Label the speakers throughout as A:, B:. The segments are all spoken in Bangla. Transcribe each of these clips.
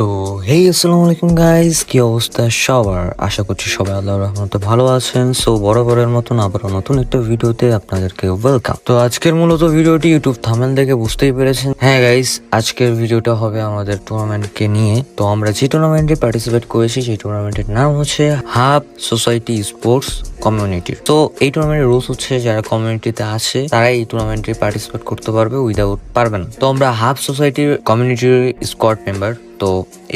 A: তো হেই আসসালামু আলাইকুম গাইস কি অবস্থা? সবার আশা করছি সবাই আল্লাহর রহমতে ভালো আছেন। সো বরাবরের মতন আবারও নতুন একটা ভিডিওতে আপনাদেরকে ওয়েলকাম তো, আজকের মূলত ভিডিওটি ইউটিউব থামেল দেখে বুঝতেই পেরেছেন। হ্যাঁ গাইস আজকের ভিডিওটা হবে আমাদের টুর্নামেন্টকে নিয়ে। তো, আমরা যে টুর্নামেন্টে পার্টিসিপেট করেছি, সেই টুর্নামেন্টের নাম হচ্ছে হাব সোসাইটি স্পোর্টস কমিউনিটি তো এই টুর্নামেন্টের রুলস হচ্ছে, যারা কমিউনিটিতে আছে, তারাই এই টুর্নামেন্টে পার্টিসিপেট করতে পারবে উইদাউট পারবে না। তো আমরা হাফ সোসাইটির কমিউনিটির স্কোয়াড মেম্বার তো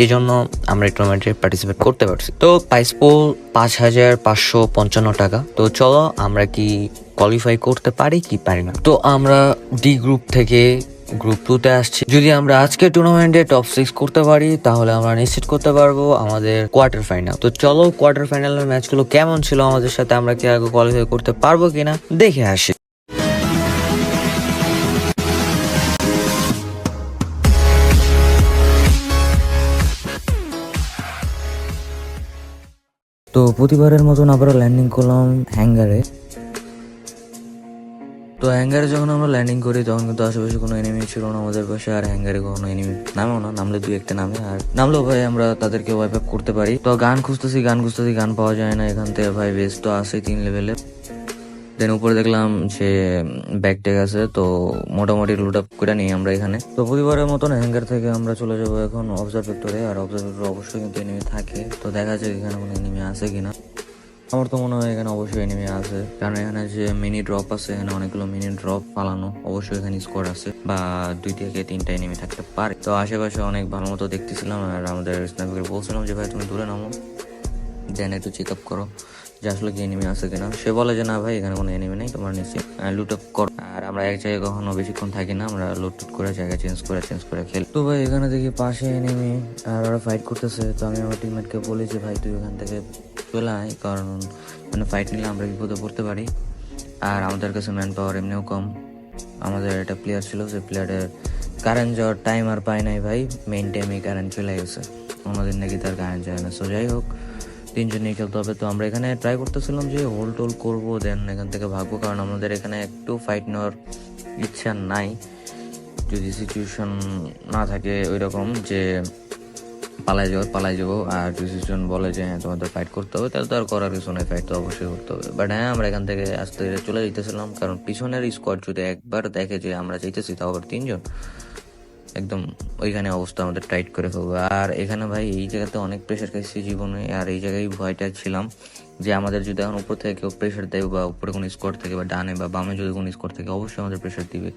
A: এই জন্য আমরা এই টুর্নামেন্টে পার্টিসিপেট করতে পারছি। তো প্রাইস পোল পাঁচ হাজার পাঁচশো পঞ্চান্ন টাকা। তো চলো আমরা কি কোয়ালিফাই করতে পারি কি পারি না। তো আমরা ডি গ্রুপ থেকে গ্রুপ টুতে আসছি। যদি আমরা আজকে টুর্নামেন্টে টপ সিক্স করতে পারি, তাহলে আমরা নিশ্চিত করতে পারব আমাদের কোয়ার্টার ফাইনাল তো চলো কোয়ার্টার ফাইনালের ম্যাচগুলো কেমন ছিল আমাদের সাথে? আমরা কি আগে কোয়ালিফাই করতে পারব কিনা? দেখে আসি। তো প্রতিবারের মতন আবারও ল্যান্ডিং করলাম হ্যাঙ্গারে হ্যাঙ্গারে যখন আমরা ল্যান্ডিং করি, তখন কিন্তু আশেপাশে কোনো এনিমি ছিল না আমাদের পাশে, আর হ্যাঙ্গারে কোনো এনিমি নামেও না, নামলে দুই একটা নামে, আর নামলেও ভাই আমরা তাদেরকে ওয়াইপ আপ করতে পারি। তো গান খুঁজতেছি গান খুঁজতেছি, গান পাওয়া যায় না এখান থেকে ভাই, বেশ তো আছে তিন লেভেলে দেন উপরে দেখলাম যে ব্যাগ ট্যাগ আছে, তো মোটামুটি লুট আপ করে নিই আমরা এখানে। তো প্রতিবারের মতন হ্যাঙ্গার থেকে আমরা চলে যাব এখন অবজারভেক্টরে আর অবজারভেক্টর অবশ্যই কিন্তু এনিমি থাকে। তো দেখা যাক এখানে কোনো এনিমি আছে কিনা। আমার তো মনে হয় এখানে অবশ্যই এনিমি আছে। কারণ এখানে যে মিনি ড্রপ আছে, এখানে অনেকগুলো মিনি ড্রপ পালানো অবশ্যই এখানে স্কোর আছে বা দুই থেকে তিনটা এনিমি থাকতে পারে। তো আশেপাশে অনেক ভালো মতো দেখতেছিলাম আর আমাদের স্ন্যাপকে বলছিলাম যে, ভাই, তুমি দূরে নামো। দেন একটু চেক আপ করো, যে আসলে কি এনিমি আছে কিনা। সে বলে যে, না ভাই, এখানে কোনো এনিমি নেই, তোমার নিশ্চয়ই লুট আপ করো। আর আমরা এক জায়গায় কখনো বেশিক্ষণ থাকি না, আমরা লুট টুট করে জায়গা চেঞ্জ করে চেঞ্জ করে খেলি। তো ভাই, এখানে দেখি পাশে এনিমি আর ওরা ফাইট করতেছে। তো আমি আমার টিমমেটকে বলি যে, ভাই, তুই এখান থেকে চলে আয় কারণ মানে ফাইট নিলে আমরা বিপদে পড়তে পারি। আর আমাদের কাছে ম্যান পাওয়ার এমনিও কম। আমাদের একটা প্লেয়ার ছিল, সেই প্লেয়ারের কারেন্ট যাওয়ার টাইম আর পায় নাই ভাই। মেইন টাইমে কারেন্ট চলে গেছে। অন্যদিন নাকি তার কারেন্ট যায় না। সো যাই হোক, তিনজনেই খেলতে হবে। তো আমরা এখানে ট্রাই করতেছিলাম যে হোল টোল করব দেন এখান থেকে ভাগবো। কারণ আমাদের এখানে একটু ফাইট নেওয়ার ইচ্ছা নাই। যদি সিচুয়েশন না থাকে ওই রকম যে পালাই যাব পালাই যাব। আর সিচুয়েশন বলে যে হ্যাঁ তোমাদের ফাইট করতে হবে, তাহলে তো আর করার কিছু নেই ফাইট তো অবশ্যই করতে হবে। বাট হ্যাঁ আমরা এখান থেকে আস্তে ধীরে চলে যেতেছিলাম, কারণ পিছনের স্কোয়াড যদি একবার দেখে যে আমরা যেতেছি তাও আবার তিনজন, একদম ওইখানে অবস্থা আমাদের টাইট করে ফেলব। আর এখানে ভাই, এই জায়গাতে অনেক প্রেশার খাইছি জীবনে, আর এই জায়গায় ভয়টা ছিলাম যে আমাদের যদি এখন উপর থেকে কেউ প্রেশার দেয় বা উপরে কোনো স্কোর থেকে বা ডানে বা বামে যদি কোনো স্কোর থেকে, অবশ্যই আমাদের প্রেশার দিবে।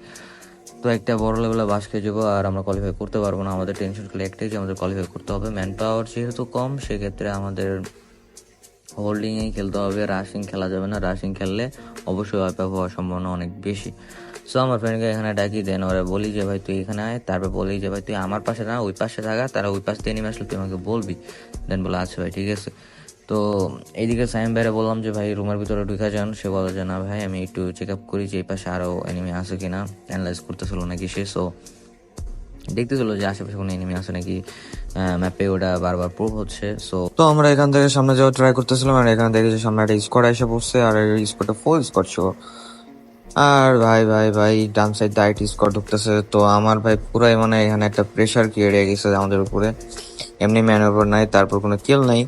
A: তো একটা বড় লেভেলে বাস খেয়ে যাব আর আমরা কোয়ালিফাই করতে পারব না। আমাদের টেনশন খেলে একটাই যে আমাদের কোয়ালিফাই করতে হবে। ম্যান পাওয়ার যেহেতু কম, সেক্ষেত্রে আমাদের হোল্ডিংয়েই খেলতে হবে। রাশিং খেলা যাবে না। রাশিং খেললে অবশ্যই ওয়াইপ হওয়ার সম্ভাবনা অনেক বেশি। সো আমার ফ্রেন্ডকে এখানে ডাকি দেন ওরা বলি যে, ভাই, তুই এখানে আয়। তারপর বলি যে, ভাই, তুই আমার পাশে না ওই পাশে থাকা। তারা ওই পাশ দিয়ে নেমে আসলে তুই আমাকে বলবি। দেন বলে আচ্ছা ভাই, ঠিক আছে। তো এইদিকে সাইম ভাইরে বললাম যে, ভাই, রুমের ভিতরে ঢুকে যান। সে বলে যে, না ভাই, আমি একটু চেক আপ করি যে, এই পাশে আরও এনিমি আছে কি না অ্যানালাইজ করতেছিল নাকি সে। সো দেখতেছিল যে, আশেপাশে কোনো এনিমি আছে নাকি। ম্যাপে ওটা বারবার প্রুভ হচ্ছে। সো
B: তো আমরা এখান থেকে সামনে যাওয়া ট্রাই করতেছিলাম আর এখানে দেখি যে সামনে একটা স্কোয়াড এসে পড়ছে আর এই স্কোয়াডটা ফুল স্কোয়াড ছিল আর ভাই ভাই ভাই, ডান সাইড ডাইট স্কোয়াড ঢুকতেছে। তো আমার ভাই পুরাই মানে এখানে একটা প্রেশার ক্রিয়েট হয়ে গেছে আমাদের উপরে। এমনি ম্যান ওভার নাই, তারপর কোনো কিল নাই।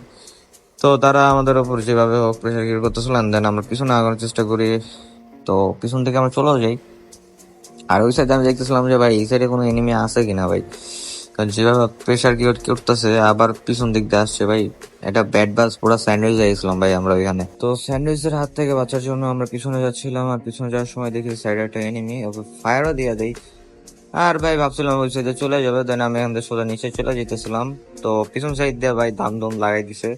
B: তো তারা আমাদের উপর যেভাবে হোক প্রেশার ক্রিয়েট করতেছিল দেন আমরা পিছনে আগানোর চেষ্টা করি। তো পিছন থেকে আমরা চলেও যাই। আর ওই সাইডে আমি দেখতেছিলাম যে, ভাই, এই সাইডে কোনো এনিমি আছে কিনা, ভাই? কারণ যেভাবে প্রেশার ক্রিয়েট করতেছে, আবার পিছন দিক দিয়ে আসছে, ভাই। এটা ব্যাট বাস পুরো স্যান্ডউইচ যাইছিলাম ভাই, আমরা ওইখানে। তো স্যান্ডউইচের হাত থেকে বাঁচার জন্য আমরা পিছনে যাচ্ছিলাম, আর পিছনে যাওয়ার সময় দেখি সাইডে একটা এনিমি ওকে ফায়ারও দিয়ে দেই। আর ভাই, ভাবছিলাম ওই সাইডে চলে যাবে দেন আমি এখান থেকে সোজা নিচে চলে যেতেছিলাম। তো পিছন সাইড দিয়ে, ভাই দাম দম লাগাই দিছে।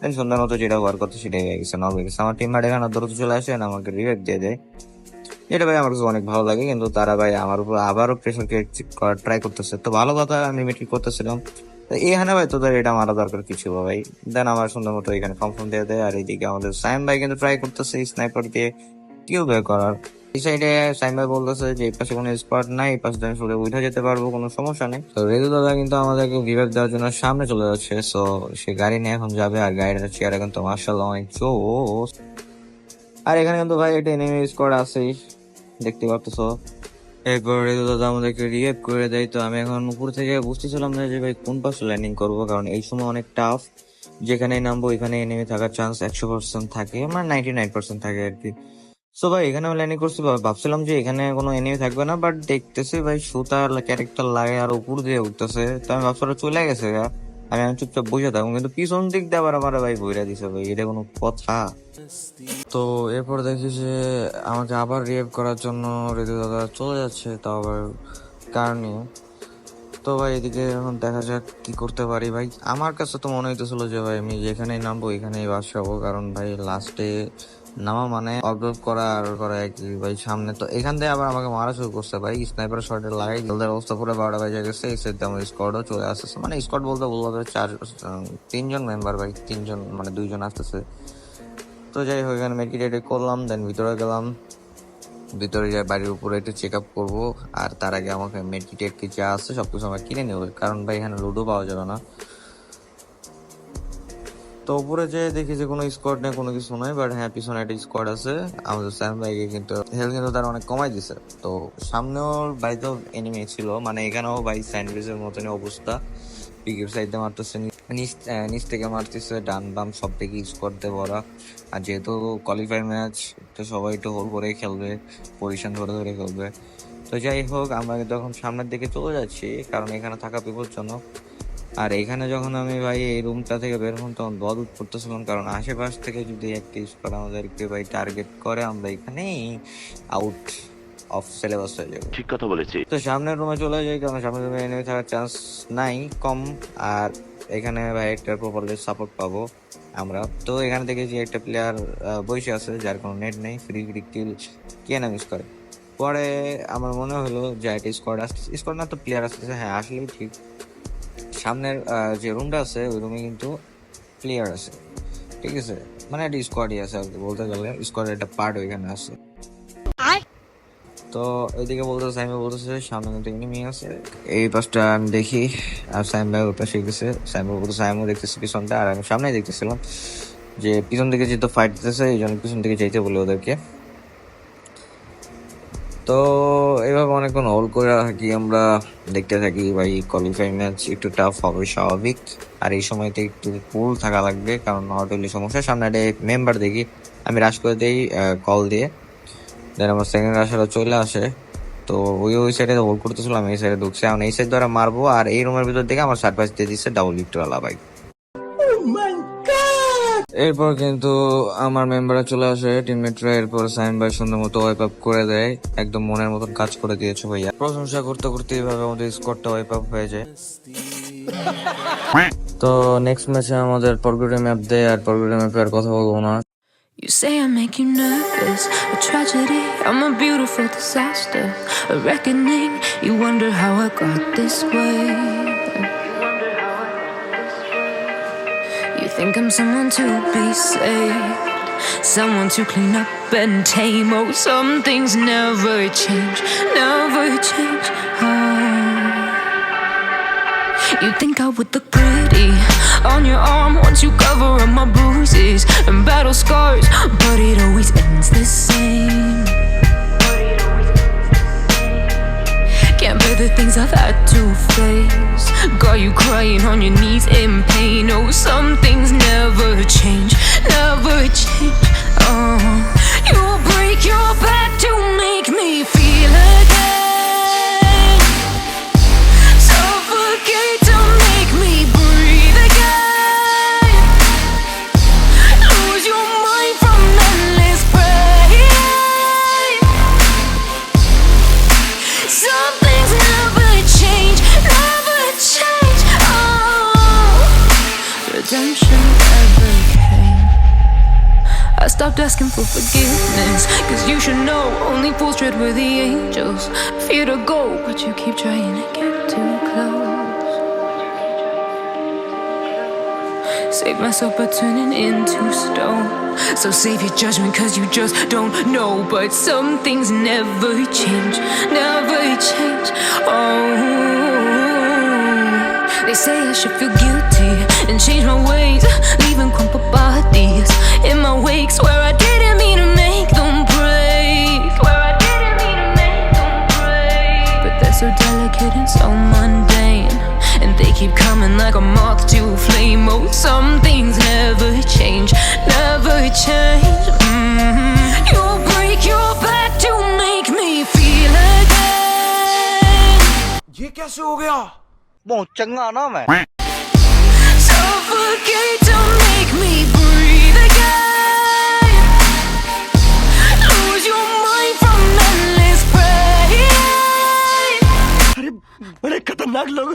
B: দেন সন্ধ্যা মতো যেটা ওয়ার করতে সেটাই হয়ে গেছে নর্মাল গেছে আমার টিম মেট এখানে দ্রুত চলে আসে and আমাকে রিভেট দিয়ে দেয়। এটা ভাই আমার কাছে অনেক ভালো লাগে, কিন্তু তারা ভাই আমার উপর আবারও প্রেশার ক্রিয়েট করার ট্রাই করতেছে। তো ভালো কথা, আমি মিটিং করতেছিলাম। এখানে ভাই তোদের এটা মারা দরকার কিছু ভাই? দেন আমার সুন্দর মতো এখানে কনফার্ম দিয়ে দেয়, আর এইদিকে আমাদের সাইম ভাই কিন্তু ট্রাই করতেছে স্নাইপার দিয়ে। কিউ বের করার। এই সাইডে সাইম ভাই বলতেছে যে, এই পাশে কোনো স্পট নাই, এই পাশে আমি শুধু উঠে যেতে পারব, কোনো সমস্যা নেই। তো রেদু দাদা কিন্তু আমাদেরকে গিভ দেওয়ার জন্য সামনে চলে যাচ্ছে। সো সে গাড়ি নিয়ে এখন যাবে আর গাড়িটা চেয়ার কিন্তু মার্শাল্লাহ অনেক জোস। আর এখানে কিন্তু ভাই একটা এনিমি স্কোয়াড আছেই, দেখতে পারতেছো। এরপর রেদু দাদা আমাদেরকে রিয়েপ করে দেয়। তো আমি এখন উপর থেকে বুঝতেছিলাম না যে ভাই কোন পাশে ল্যান্ডিং করব, কারণ এই সময় অনেক টাফ যেখানে নামবো ওইখানে নেমে থাকার চান্স একশো পার্সেন্ট থাকে মানে নাইনটি নাইন পার্সেন্ট থাকে আর কি। সো ভাই, এখানে আমি ল্যান্ডিং করছি ভাব- ভাবছিলাম যে এখানে কোনো এনিমি থাকবে না বাট দেখতেছি ভাই সুতার ক্যারেক্টার লাগে আর উপর দিয়ে উঠতেছে। তো আমি ভাবছিলাম চলে গেছে। আমি এখন চুপচাপ বসে থাকব, কিন্তু পিছন দিক দিয়ে আবার আমার ভাই বইরা দিছে ভাই, এটা কোনো কথা। তো এরপর দেখি যে আমাকে আবার রিয়েভ করার জন্য রেদু দাদা চলে যাচ্ছে, তাও আবার কার নিয়ে। তো ভাই, এদিকে এখন দেখা যাক কি করতে পারি ভাই। আমার কাছে তো মনে হইতেছিল যে ভাই, আমি যেখানেই নামবো, এখানেই বাস হব কারণ ভাই লাস্টে নামা মানে অবজর্ভ করা আর করা একই। ভাই, সামনে তো এখান থেকে আবার আমাকে মারা শুরু করছে ভাই। স্নাইপার শটে লাগাই জলদের অবস্থা পুরো বারোটা বাজে গেছে। সাইডে আমার স্কোয়াডও চলে আসতেছে। মানে স্কোয়াড বলতে বলতে চার তিনজন মেম্বার ভাই। তিনজন মানে দুইজন আসতেছে। তো যাই হোক, এখানে মেডিটেট করলাম দেন ভিতরে গেলাম। ভিতরে যাই, বাড়ির উপরে একটু চেক আপ করব। আর তার আগে আমাকে মেডিটেট কি যা আছে সবকিছু আমার কিনে নেব। কারণ ভাই, এখানে লুডো পাওয়া যাবে না। তো উপরে যে দেখি যে কোনো স্কোয়াড নেই কোনো কিছু নয় বাট হ্যাঁ পিছনে একটা স্কোয়াড আছে। আমাদের স্যাম ভাইকে কিন্তু হেলথ কিন্তু তারা অনেক কমাই দিছে। তো সামনেও বাই তো এনিমি ছিল মানে এখানেও বাই স্যান্ডউইচের মতনই অবস্থা। পিকের সাইডে মারতেছে নিচ নিচ থেকে মারতেছে, ডান বাম সব থেকে স্কোয়াড দিয়ে ভরা। আর যেহেতু কোয়ালিফাই ম্যাচ তো সবাই একটু হোল করে খেলবে পজিশন ধরে ধরে খেলবে। তো যাই হোক, আমরা এখন সামনের দিকে চলে যাচ্ছি, কারণ এখানে থাকা বিপজ্জনক। আর এখানে যখন আমি ভাই এই রুমটা থেকে বের হন তখন দল করতেছিলাম কারণ আশেপাশ থেকে যদি একটা স্কোয়াড আমাদেরকে ভাই টার্গেট করে আমরা এখানেই আউট অফ সিলেবাস হয়ে যাবে।
C: ঠিক কথা বলেছি।
B: তো সামনের রুমে চলে যাই কারণ সামনের রুমে এনে থাকার চান্স নাই কম। আর এখানে ভাই একটা প্রপারলি সাপোর্ট পাবো আমরা। তো এখানে দেখেছি একটা প্লেয়ার বসে আছে যার কোনো নেট নেই ফ্রি ফ্রি কিল কে না মিস করে। পরে আমার মনে হলো যে একটা স্কোয়াড আসতেছে স্কোয়াড না তো প্লেয়ার আসতেছে হ্যাঁ আসলেই ঠিক। সামনের যে রুমটা আছে ওই রুমে কিন্তু প্লেয়ার আছে। ঠিক আছে? মানে একটা স্কোয়াডই আছে আর বলতে গেলে। স্কোয়াডের একটা পার্ট ওইখানে আছে। তো এইদিকে বলতেছে সাইমে বলতেছে সামনে কিন্তু এনিমি আছে। এই পাশটা আমি দেখি। আর সাইম ভাই ওই পাশে গেছে। সাইম ভাই বলতেছে সাইমও দেখতেছি পিছনটা। আর আমি সামনেই দেখতেছিলাম যে পিছন দিকে যেহেতু ফাইট দিতেছে এই জন্য পিছন দিকে যাইতে বলে ওদেরকে। তো এইভাবে অনেকক্ষণ হোল্ড করে থাকি, আমরা দেখতে থাকি ভাই কোয়ালিফাই ম্যাচ একটু টাফ হবে, স্বাভাবিক। আর এই সময়তে একটু কুল থাকা লাগবে, কারণ নট হলে সমস্যা। সামনে একটা মেম্বার দেখি, আমি রাশ করে দিই কল দিয়ে। দেন আমার সেকেন্ড রাশারা চলে আসে। তো ওই ওই সাইডে হোল্ড করতেছিলাম, এই সাইডে ঢুকছে। এখন এই সাইড দ্বারা মারবো, আর এই রুমের ভিতর থেকে আমার সারপ্রাইজ দিয়ে দিচ্ছে ডাবল লিফটওয়ালা বাইক এরপর কিন্তু আমার মেম্বাররা চলে আসে টিমমেটরা এরপর সাইন ভাই সুন্দর মতো ওয়াইপ আপ করে দেয় একদম মনের মতন কাজ করে দিয়েছে ভাইয়া প্রশংসা করতে করতে এইভাবে আমাদের স্কোরটা ওয়াইপ আপ হয়ে যায় তো নেক্সট ম্যাচে আমাদের পরগুড়ি ম্যাপ দেয় আর পরগুড়ি ম্যাপে আর কথা বলব না
D: You say I make you nervous, a tragedy. I'm a beautiful disaster, a reckoning. You wonder how I got this way. Think I'm someone to be saved, someone to clean up and tame. Oh, some things never change, never change. Oh. You think I would look pretty on your arm once you cover up my bruises and battle scars, but it always ends the same. Can't bear the things I've had to face. Got you crying on your knees in pain. Oh, some things never change, never change. Oh, you break your back redemption never came. I stopped asking for forgiveness. Cause you should know only fools tread with the angels. Fear to go, but you keep trying to get too close. Save myself by turning into stone. So save your judgment, cause you just don't know. But some things never change, never change. Oh, they say I should feel guilty and change my ways, leaving crumpled bodies in my wakes where I didn't mean to make them break. Where I didn't mean to make them break. But they're so delicate and so mundane, and they keep coming like a moth to a flame. Oh, some things never change, never change. Mm -hmm. You break your back to make me feel again.
E: बहुत चंगा ना मैं
C: बड़े खतरनाक लोग